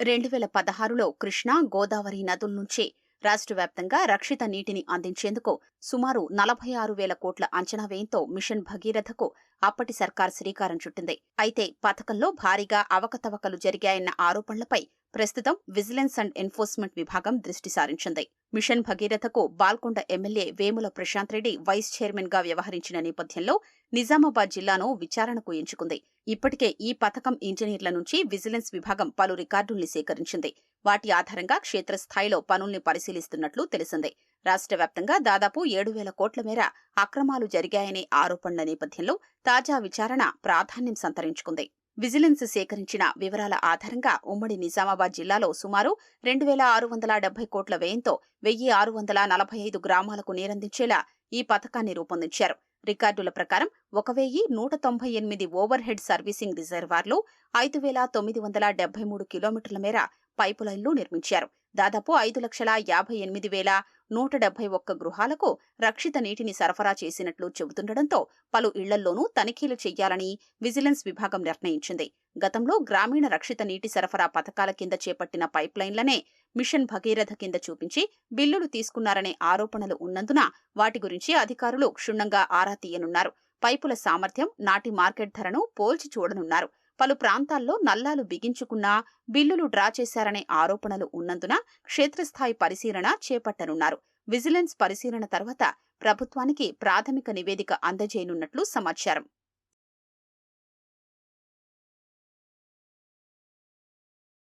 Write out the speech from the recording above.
రెండు వేల పదహారులో కృష్ణా గోదావరి నదుల నుంచి రాష్ట్ర వ్యాప్తంగా రక్షిత నీటిని అందించేందుకు సుమారు నలభై ఆరు వేల కోట్ల అంచనా వ్యయంతో మిషన్ భగీరథకు అప్పటి సర్కార్ శ్రీకారం చుట్టింది. అయితే పథకంలో భారీగా అవకతవకలు జరిగాయన్న ఆరోపణలపై ప్రస్తుతం విజిలెన్స్ అండ్ ఎన్ఫోర్స్మెంట్ విభాగం దృష్టి సారించింది. మిషన్ భగీరథకు బాల్కొండ ఎమ్మెల్యే వేముల ప్రశాంత్ రెడ్డి వైస్ చైర్మన్గా వ్యవహరించిన నేపథ్యంలో నిజామాబాద్ జిల్లాను విచారణకు ఎంచుకుంది. ఇప్పటికే ఈ పథకం ఇంజనీర్ల నుంచి విజిలెన్స్ విభాగం పలు రికార్డుల్ని సేకరించింది. వాటి ఆధారంగా క్షేత్రస్థాయిలో పనుల్ని పరిశీలిస్తున్నట్లు తెలిసింది. రాష్ట్ర వ్యాప్తంగా దాదాపు ఏడు వేల కోట్ల మేర అక్రమాలు జరిగాయనే ఆరోపణల నేపథ్యంలో తాజా విచారణ ప్రాధాన్యం సంతరించుకుంది. విజిలెన్స్ సేకరించిన వివరాల ఆధారంగా ఉమ్మడి నిజామాబాద్ జిల్లాలో సుమారు రెండు వేల ఆరు వందల డెబ్బై కోట్ల వ్యయంతో వెయ్యి ఆరు వందల నలభై ఐదు గ్రామాలకు నీరందించేలా ఈ పథకాన్ని రూపొందించారు. రికార్డుల ప్రకారం ఒక వెయ్యి నూట తొంభై ఎనిమిది ఓవర్ హెడ్ సర్వీసింగ్ రిజర్వార్లు ఐదు వేల తొమ్మిది వందల డెబ్బై మూడు కిలోమీటర్ల మేర పైపు లైన్లు నిర్మించారు. దాదాపు ఐదు లక్షల యాభై ఎనిమిది వేల నూట డెబ్బై ఒక్క గృహాలకు రక్షిత నీటిని సరఫరా చేసినట్లు చెబుతుండటంతో పలు ఇళ్ళల్లోనూ తనిఖీలు చేయాలని విజిలెన్స్ విభాగం నిర్ణయించింది. గతంలో గ్రామీణ రక్షిత నీటి సరఫరా పథకాల కింద చేపట్టిన పైప్లైన్లనే మిషన్ భగీరథ కింద చూపించి బిల్లులు తీసుకున్నారనే ఆరోపణలు ఉన్నందున వాటి గురించి అధికారులు క్షుణ్ణంగా ఆరా తీయనున్నారు. పైపుల సామర్థ్యం నాటి మార్కెట్ ధరను పోల్చి చూడనున్నారు. పలు ప్రాంతాల్లో నల్లాలు బిగించుకున్నా బిల్లులు డ్రా చేశారనే ఆరోపణలు ఉన్నందున క్షేత్రస్థాయి పరిశీలన చేపట్టనున్నారు. విజిలెన్స్ పరిశీలన తర్వాత ప్రభుత్వానికి ప్రాథమిక నివేదిక అందజేయనున్నట్లు సమాచారం.